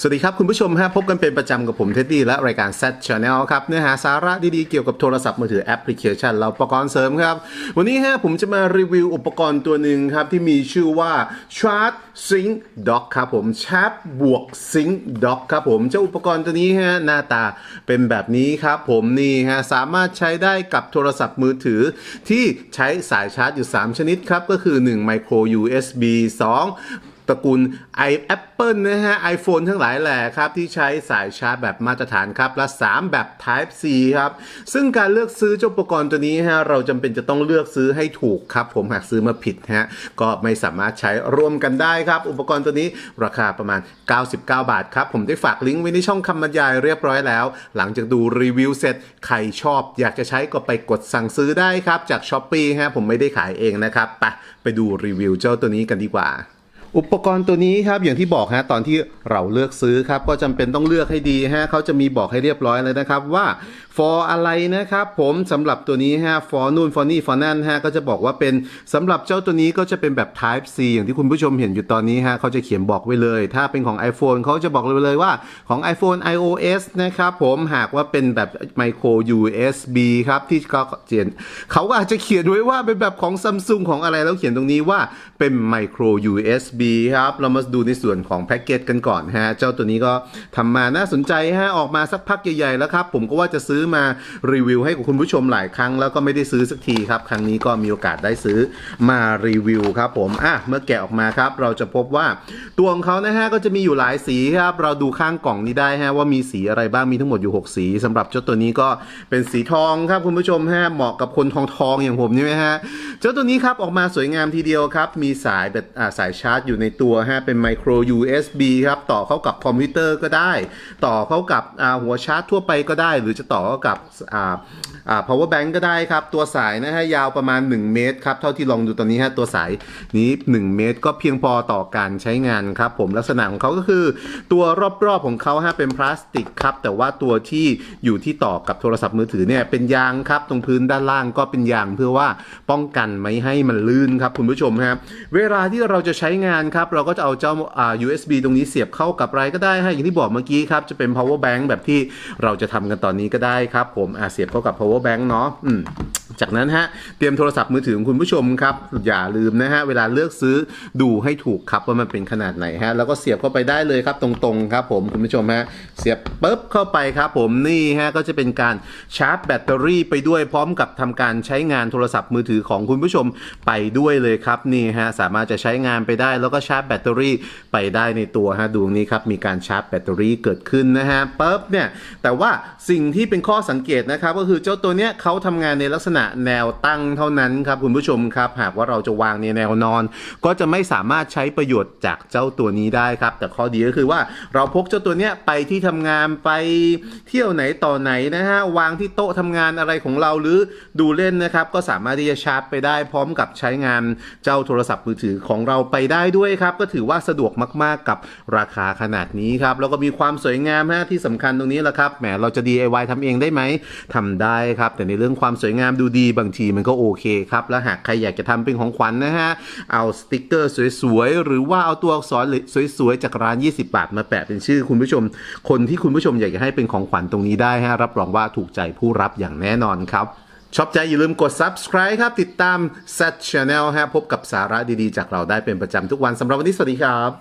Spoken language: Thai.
สวัสดีครับคุณผู้ชมฮะพบกันเป็นประจำกับผมเท็ดดี้และรายการ Set Channel ครับเนื้อหาสาระดีๆเกี่ยวกับโทรศัพท์มือถือแอปพลิเคชันและอุปกรณ์เสริมครับ วันนี้ฮะผมจะมารีวิวอุปกรณ์ตัวหนึ่งครับ ที่มีชื่อว่า Chart Sync Dock ครับผม Chart บวก Sync Dock ครับผมเจ้าอุปกรณ์ตัวนี้ฮะหน้าตาเป็นแบบนี้ครับผมนี่ฮะสามารถใช้ได้กับโทรศัพท์มือถือ ที่ใช้สายชาร์จอยู่ 3 ชนิดครับก็คือ 1 Micro USB 2 ตระกูล i Apple นะฮะ iPhone ทั้งหลายแหละครับ ที่ใช้สายชาร์จแบบมาตรฐานครับ และ 3 แบบ Type C ครับ ซึ่งการเลือกซื้อเจ้าอุปกรณ์ตัวนี้ฮะเราจำเป็นจะต้องเลือกซื้อให้ถูกครับ ผมหากซื้อมาผิดฮะก็ไม่สามารถใช้ร่วมกันได้ครับ อุปกรณ์ตัวนี้ราคาประมาณ 99 บาทครับ ผมได้ฝากลิงก์ไว้ในช่องคำบรรยายเรียบร้อยแล้ว หลังจากดูรีวิวเสร็จใครชอบ อยากจะใช้ก็ไปกดสั่งซื้อได้ครับจาก s h อ p e e ฮะผมไม่ได้ขายเองนะครับไปไปดูรีวิวเจ้าตัวนี้กันดีกว่า อุปกรณ์ตัวนี้ครับอย่างที่บอกฮะตอนที่เราเลือกซื้อครับก็จำเป็นต้องเลือกให้ดีฮะเขาจะมีบอกให้เรียบร้อยเลยนะครับว่า for อะไรนะครับผมสำหรับตัวนี้ฮะ for นู่น for นี่ for นั่นฮะก็จะบอกว่าเป็นสำหรับเจ้าตัวนี้ก็จะเป็นแบบ type C อย่างที่คุณผู้ชมเห็นอยู่ตอนนี้ฮะเขาจะเขียนบอกไว้เลย ถ้าเป็นของ iPhone เขาจะบอกเลยว่าของ iPhone iOS นะครับผมหากว่าเป็นแบบ micro USB ครับที่เขาเขียนเขาก็อาจจะเขียนไว้ว่าเป็นแบบของ Samsung ของอะไรแล้วเขียนตรงนี้ว่าเป็น micro USB ครับ เรามาดูในส่วนของแพ็กเกจกันก่อนฮะ เจ้าตัวนี้ก็ทำมาน่าสนใจฮะ ออกมาสักพักใหญ่ๆแล้วครับ ผมก็ว่าจะซื้อมารีวิวให้กับคุณผู้ชมหลายครั้ง แล้วก็ไม่ได้ซื้อสักทีครับ ครั้งนี้ก็มีโอกาสได้ซื้อมารีวิวครับผม อะ เมื่อแกะออกมาครับ เราจะพบว่าตัวของเขานะฮะก็จะมีอยู่หลายสีครับ เราดูข้างกล่องนี้ได้ฮะว่ามีสีอะไรบ้าง มีทั้งหมดอยู่ 6 สีสำหรับเจ้าตัวนี้ก็เป็นสีทองครับคุณผู้ชมฮะ เหมาะกับคนทองทองๆอย่างผมนี่ไหมฮะ จ้าตัวนี้ครับออกมาสวยงามทีเดียวครับ มีสายแบบอ่สายชาร์จอยู่ในตัวฮะเป็นไมโคร USB ครับ ต่อเข้ากับคอมพิวเตอร์ก็ได้ ต่อเข้ากับหัวชาร์จทั่วไปก็ได้ หรือจะต่อเข้ากับ อ่า power bank ก็ได้ครับ ตัวสายนะฮะยาวประมาณ 1 เมตรครับ เท่าที่ลองดูตอนนี้ฮะตัวสายนี้ 1 เมตรก็เพียงพอต่อการใช้งานครับผมลักษณะของเขาก็คือ ตัวรอบๆของเขาฮะเป็นพลาสติกครับ แต่ว่าตัวที่อยู่ที่ต่อกับโทรศัพท์มือถือเนี่ยเป็นยางครับ ตรงพื้นด้านล่างก็เป็นยางเพื่อว่าป้องกันไม่ให้มันลื่นครับคุณผู้ชมครับเวลาที่เราจะใช้งานครับเราก็จะเอาเจ้าอ่า USB ตรงนี้เสียบเข้ากับอะไรก็ได้ฮะอย่างที่บอกเมื่อกี้ครับจะเป็น power bank แบบที่เราจะทำกันตอนนี้ก็ได้ครับผมอ่าเสียบเข้ากับ power bank เนาะอืม จากนั้นฮะเตรียมโทรศัพท์มือถือของคุณผู้ชมครับ อย่าลืมนะฮะเวลาเลือกซื้อดูให้ถูกครับว่ามันเป็นขนาดไหนฮะแล้วก็เสียบเข้าไปได้เลยครับตรงๆครับผมคุณผู้ชมฮะเสียบปุ๊บเข้าไปครับผมนี่ฮะก็จะเป็นการชาร์จแบตเตอรี่ไปด้วยพร้อมกับทำการใช้งานโทรศัพท์มือถือของคุณผู้ชมไปด้วยเลยครับนี่ฮะสามารถจะใช้งานไปได้ แล้วก็ชาร์จแบตเตอรี่ไปได้ในตัวฮะดูตรงนี้ครับมีการชาร์จแบตเตอรี่เกิดขึ้นนะฮะปุ๊บเนี่ยแต่ว่าสิ่งที่เป็นข้อสังเกตนะครับก็คือเจ้าตัวเนี้ยเขาทำงานในลักษณะแนวตั้งเท่านั้นครับคุณผู้ชมครับ หากว่าเราจะวางในแนวนอน ก็จะไม่สามารถใช้ประโยชน์จากเจ้าตัวนี้ได้ครับ แต่ข้อดีก็คือว่าเราพกเจ้าตัวเนี้ยไปที่ทำงานไปเที่ยวไหนต่อไหนนะฮะวางที่โต๊ะทำงานอะไรของเราหรือดูเล่นนะครับ ก็สามารถที่จะชาร์จไปได้พร้อมกับใช้งานเจ้าโทรศัพท์มือถือของเราไปได้ด้วยครับ ก็ถือว่าสะดวกมากๆกับราคาขนาดนี้ครับแล้วก็มีความสวยงามฮะที่สำคัญตรงนี้แหละครับแหมเราจะ DIY ทำเองได้ไหมทำได้ครับ แต่ในเรื่องความสวยงามดูดีบางทีมันก็โอเคครับ แล้วหากใครอยากจะทำเป็นของขวัญนะฮะ เอาสติกเกอร์สวยๆ หรือว่าเอาตัวอักษรสวยๆ จากร้าน 20 บาทมาแปะเป็นชื่อคุณผู้ชม คนที่คุณผู้ชมอยากจะให้เป็นของขวัญตรงนี้ได้ฮะ รับรองว่าถูกใจผู้รับอย่างแน่นอนครับชอบใจอย่าลืมกด subscribe ครับ ติดตาม Set Channel ฮะพบกับสาระดีๆ จากเราได้เป็นประจำทุกวันสำหรับวันนี้สวัสดีครับ